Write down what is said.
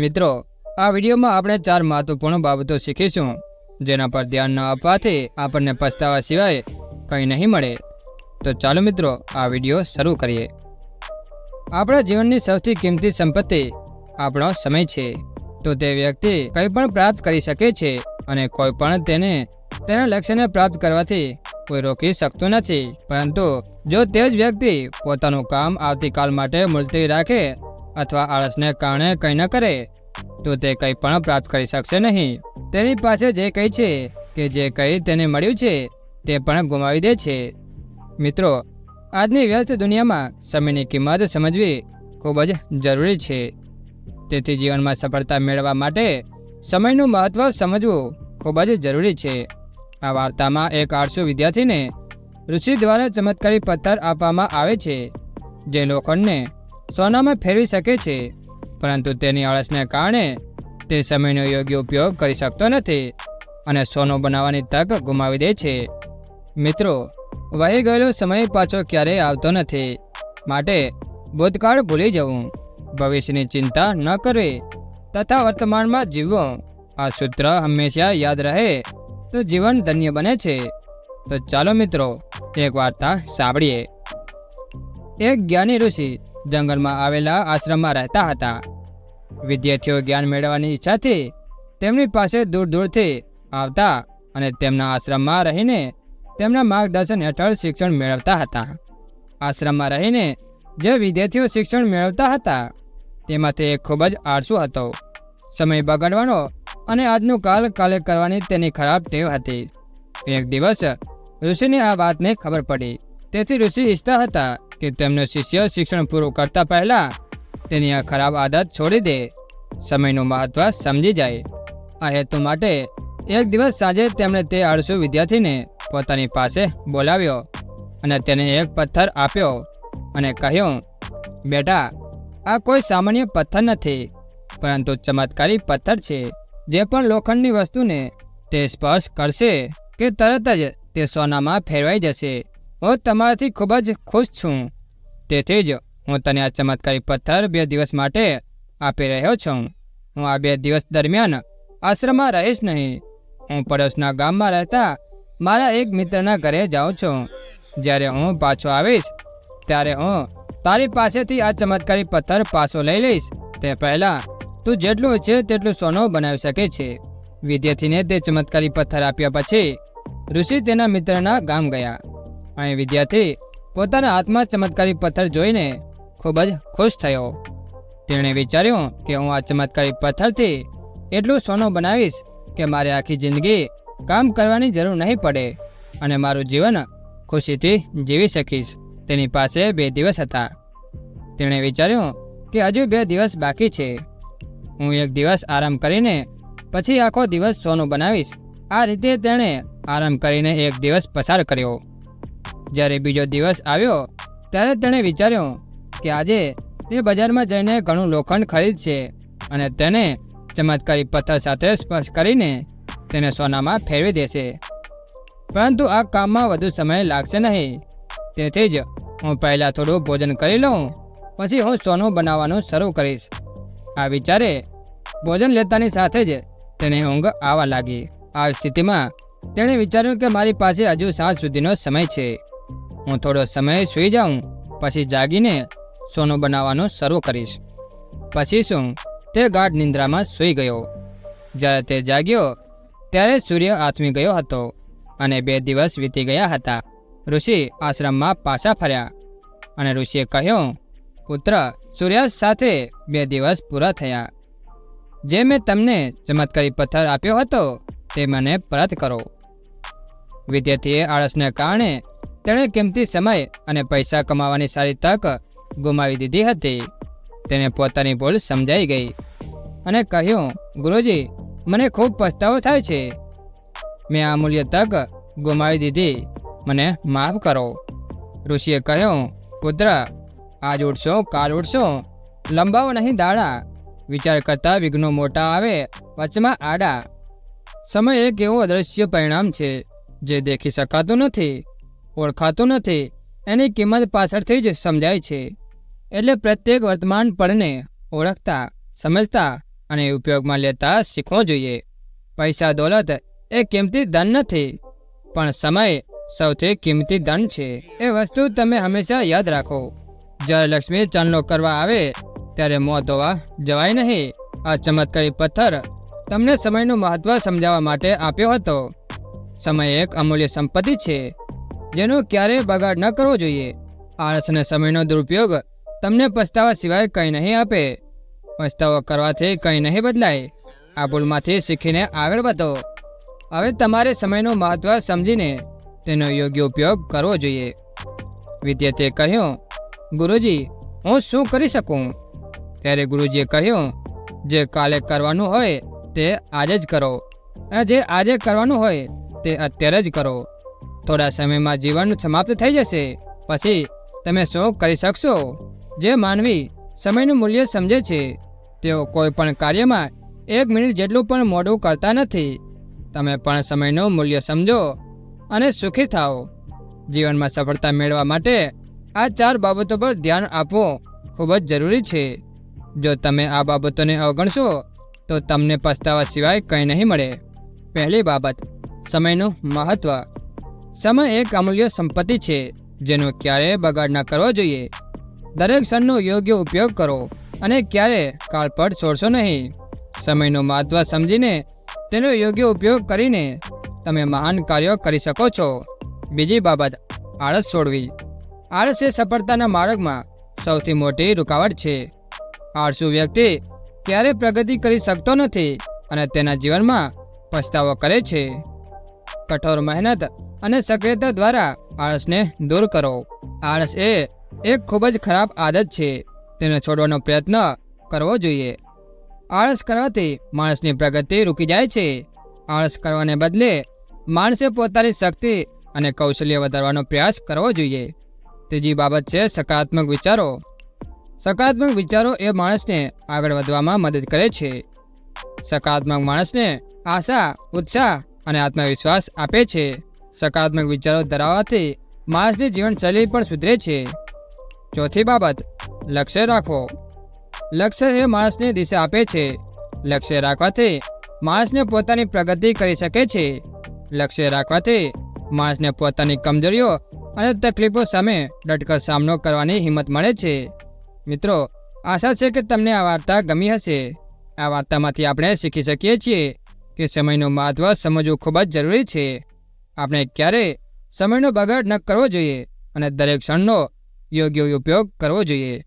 મિત્રો, આ વિડીયોમાં આપણે ચાર મહત્વપૂર્ણ બાબતો શીખીશું, જેના પર ધ્યાન ન આપવાથી આપણને પછતાવા સિવાય કંઈ નહીં મળે. તો ચાલો મિત્રો, આ વીડિયો શરૂ કરીએ. આપણા જીવનની સૌથી કિંમતી સંપત્તિ આપણો સમય છે. તો તે વ્યક્તિ કંઈ પણ પ્રાપ્ત કરી શકે છે અને કોઈ પણ તેને તેના લક્ષ્યને પ્રાપ્ત કરવાથી કોઈ રોકી શકતું નથી. પરંતુ જો તે જ વ્યક્તિ પોતાનું કામ આવતીકાલ માટે મુલતવી રાખે અથવા આળસને કારણે કંઈ ન કરે, તો તે કંઈ પણ પ્રાપ્ત કરી શકશે નહીં. તેની પાસે જે કંઈ છે, કે જે કંઈ તેને મળ્યું છે, તે પણ ગુમાવી દે છે. મિત્રો, આજની વ્યસ્ત દુનિયામાં સમયની કિંમત સમજવી ખૂબ જ જરૂરી છે. તેથી જીવનમાં સફળતા મેળવવા માટે સમયનું મહત્ત્વ સમજવું ખૂબ જ જરૂરી છે. આ વાર્તામાં એક આળસુ વિદ્યાર્થીને ઋષિ દ્વારા ચમત્કારી પથ્થર આપવામાં આવે છે, જે લોખંડને સોનામાં ફેરવી શકે છે, પરંતુ તેની આળસને કારણે તે સમયનો યોગ્ય ઉપયોગ કરી શકતો નથી અને સોનું બનાવવાની તક ગુમાવી દે છે. મિત્રો, વહી ગયેલો સમય પાછો ક્યારેય આવતો નથી, માટે ભૂતકાળ ભૂલી જવું, ભવિષ્યની ચિંતા ન કરવી, તથા વર્તમાનમાં જીવવું, આ સૂત્ર હંમેશા યાદ રહે, તો જીવન ધન્ય બને છે. તો ચાલો મિત્રો, એક વાર્તા સાંભળીએ. એક જ્ઞાની ઋષિ જંગલમાં આવેલા આશ્રમમાં રહેતા હતા. વિદ્યાર્થીઓ જ્ઞાન મેળવવાની ઈચ્છાથી તેમની પાસે દૂર દૂરથી આવતા અને તેમના આશ્રમમાં રહીને તેમના માર્ગદર્શન હેઠળ શિક્ષણ મેળવતા હતા. આશ્રમમાં રહીને જે વિદ્યાર્થીઓ શિક્ષણ મેળવતા હતા, તેમાંથી એક ખૂબ જ આળસુ હતો. સમય બગાડવાનો અને આજનું કાલ કાલે કરવાની તેની ખરાબ ટેવ હતી. એક દિવસ ઋષિને આ વાતને ખબર પડી. તેથી ઋષિ ઈચ્છતા હતા કે તેમનો શિષ્ય શિક્ષણ પૂરું કરતા પહેલાં તેની આ ખરાબ આદત છોડી દે. સમયનું મહત્ત્વ સમજી જાય. આ હેતુ માટે એક દિવસ સાંજે તેમણે તે આળસુ વિદ્યાર્થીને પોતાની પાસે બોલાવ્યો અને તેને એક પથ્થર આપ્યો અને કહ્યું, બેટા, આ કોઈ સામાન્ય પથ્થર નથી, પરંતુ ચમત્કારી પથ્થર છે, જે પણ લોખંડની વસ્તુને તે સ્પર્શ કરશે કે તરત જ તે સોનામાં ફેરવાઈ જશે. હું તમારાથી ખૂબ જ ખુશ છું. તેથી જ હું તને આ ચમત્કારી પથ્થર બે દિવસ માટે આપી રહ્યો છું. હું આ બે દિવસ દરમિયાન આશ્રમમાં રહીશ નહીં. હું પડોશના ગામમાં રહેતા મારા એક મિત્રના ઘરે જાઉં છું. જ્યારે હું પાછો આવીશ, ત્યારે હું તારી પાસેથી આ ચમત્કારી પથ્થર પાછો લઈ લઈશ. તે પહેલાં તું જેટલું ઈચ્છે તેટલું સોનું બનાવી શકે છે. વિદ્યાર્થીને તે ચમત્કારી પથ્થર આપ્યા પછી ઋષિ તેના મિત્રના ગામ ગયા. અહીં વિદ્યાર્થી પોતાના હાથમાં ચમત્કારી પથ્થર જોઈને ખૂબ જ ખુશ થયો. તેણે વિચાર્યું કે હું આ ચમત્કારી પથ્થરથી એટલું સોનું બનાવીશ કે મારે આખી જિંદગી કામ કરવાની જરૂર નહીં પડે અને મારું જીવન ખુશીથી જીવી શકીશ. તેની પાસે બે દિવસ હતા. તેણે વિચાર્યું કે હજુ બે દિવસ બાકી છે. હું એક દિવસ આરામ કરીને પછી આખો દિવસ સોનું બનાવીશ. આ રીતે તેણે આરામ કરીને એક દિવસ પસાર કર્યો. જ્યારે બીજો દિવસ આવ્યો, ત્યારે તેણે વિચાર્યું કે આજે તે બજારમાં જઈને ઘણું લોખંડ ખરીદશે અને તેને ચમત્કારી પથ્થર સાથે સ્પર્શ કરીને તેને સોનામાં ફેરવી દેશે. પરંતુ આ કામમાં વધુ સમય લાગશે નહીં. તેથી જ હું પહેલાં થોડું ભોજન કરી લઉં, પછી હું સોનું બનાવવાનું શરૂ કરીશ. આ વિચારે ભોજન લેતાની સાથે જ તેને ઊંઘ આવવા લાગી. આ સ્થિતિમાં તેણે વિચાર્યું કે મારી પાસે હજુ સાંજ સુધીનો સમય છે. હું થોડો સમય સૂઈ જાઉં, પછી જાગીને સોનું બનાવવાનું શરૂ કરીશ. પછી શું? તે ગાઢ નિંદ્રામાં સૂઈ ગયો. જ્યારે તે જાગ્યો, ત્યારે સૂર્ય આથમી ગયો હતો અને બે દિવસ વીતી ગયા હતા. ઋષિ આશ્રમમાં પાછા ફર્યા અને ઋષિએ કહ્યું, પુત્ર, સૂર્યાસ્ત સાથે બે દિવસ પૂરા થયા. જે મેં તમને ચમત્કારી પથ્થર આપ્યો હતો, તે મને પરત કરો. વિદ્યાર્થીએ આળસને કારણે તેણે કિંમતી સમય અને પૈસા કમાવાની સારી તક ગુમાવી દીધી હતી. તેને પોતાની ભૂલ સમજાઈ ગઈ અને કહ્યું, ગુરુજી, મને ખૂબ પસ્તાવો થાય છે. મેં આ મૂલ્ય તક ગુમાવી દીધી. મને માફ કરો. ઋષિએ કહ્યું, પુત્ર, આજ ઉઠશો કાલ ઉઠશો લંબાવો નહીં દાડા. વિચાર કરતા વિઘ્નો મોટા આવે, વચમાં આડા. સમય એક એવું અદૃશ્ય પરિણામ છે જે દેખી શકાતું નથી. ઓળખાતું નથી. એની કિંમત પાછળથી જ સમજાય છે. એટલે પ્રત્યેક વર્તમાન પળને ઓળખતા, સમજતા અને ઉપયોગમાં લેતા શીખવો જોઈએ. પૈસા દોલત એ કિંમતી ધન નથી, પણ સમય સૌથી કિંમતી ધન છે. એ વસ્તુ તમે હંમેશા યાદ રાખો. જ્યારે લક્ષ્મી ચાંદલો કરવા આવે, ત્યારે મોં ધોવા જવાય નહીં. આ ચમત્કારી પથ્થર તમને સમયનું મહત્વ સમજાવવા માટે આપ્યો હતો. સમય એક અમૂલ્ય સંપત્તિ છે. જેનો ક્યારેય બગાડ ન કરવો જોઈએ. આળસ સમયનો દુરુપયોગ તમને પસ્તાવા સિવાય કંઈ નહીં આપે. પસ્તાવો કરવાથી કંઈ નહીં બદલાય. આ ભૂલમાંથી શીખીને આગળ વધો. હવે તમારે સમયનું મહત્વ સમજીને તેનો યોગ્ય ઉપયોગ કરવો જોઈએ. વિદ્યાર્થીએ કહ્યું, ગુરુજી, હું શું કરી શકું? ત્યારે ગુરુજીએ કહ્યું, જે કાલે કરવાનું હોય તે આજે જ કરો. અને જે આજે કરવાનું હોય તે અત્યારે જ કરો. થોડા સમયમાં જીવન સમાપ્ત થઈ જશે. પછી તમે શું કરી શકશો? જે માનવી સમયનું મૂલ્ય સમજે છે, તેઓ કોઈ પણ કાર્યમાં એક મિનિટ જેટલું પણ મોડું કરતા નથી. તમે પણ સમયનું મૂલ્ય સમજો અને સુખી થાઓ. જીવનમાં સફળતા મેળવવા માટે આ ચાર બાબતો પર ધ્યાન આપવું ખૂબ જ જરૂરી છે. જો તમે આ બાબતોને અવગણશો, તો તમને પસ્તાવા સિવાય કંઈ નહીં મળે. પહેલી બાબત, સમયનું મહત્ત્વ સમય એક અમૂલ્ય સંપત્તિ છે, જેનો ક્યારેય બગાડ ન કરવો જોઈએ. દરેક ક્ષણનો યોગ્ય ઉપયોગ કરો અને ક્યારે કાળપટ છોડશો નહીં. સમયનું મહત્ત્વ સમજીને તેનો યોગ્ય ઉપયોગ કરીને તમે મહાન કાર્યો કરી શકો છો. બીજી બાબત, આળસ છોડવી. આળસ એ સફળતાના માર્ગમાં સૌથી મોટી રૂકાવટ છે. આળસુ વ્યક્તિ ક્યારે પ્રગતિ કરી શકતો નથી અને તેના જીવનમાં પસ્તાવો કરે છે. કઠોર મહેનત અને સક્રિયતા દ્વારા આળસને દૂર કરો. આળસ એ એક ખૂબ જ ખરાબ આદત છે. તેને છોડવાનો પ્રયત્ન કરવો જોઈએ. આળસ કરવાથી માણસની પ્રગતિ રૂકી જાય છે. આળસ કરવાને બદલે માણસે પોતાની શક્તિ અને કૌશલ્ય વધારવાનો પ્રયાસ કરવો જોઈએ. ત્રીજી બાબત છે સકારાત્મક વિચારો. સકારાત્મક વિચારો એ માણસને આગળ વધવામાં મદદ કરે છે. સકારાત્મક માણસને આશા, ઉત્સાહ અને આત્મવિશ્વાસ આપે છે. સકારાત્મક વિચારો ધરાવવાથી માણસની જીવનશૈલી પણ સુધરે છે. ચોથી બાબત, લક્ષ્ય રાખવો. લક્ષ્ય એ માણસને દિશા આપે છે. લક્ષ્ય રાખવાથી માણસને પોતાની પ્રગતિ કરી શકે છે. લક્ષ્ય રાખવાથી માણસને પોતાની કમજોરીઓ અને તકલીફો સામે ડટકર સામનો કરવાની હિંમત મળે છે. મિત્રો, આશા છે કે તમને આ વાર્તા ગમી હશે. આ વાર્તામાંથી આપણે શીખી શકીએ છીએ કે સમયનું મહત્ત્વ સમજવું ખૂબ જ જરૂરી છે. આપણે ક્યારેય સમયનો બગાડ ન કરવો જોઈએ અને દરેક ક્ષણનો યોગ્ય ઉપયોગ કરવો જોઈએ.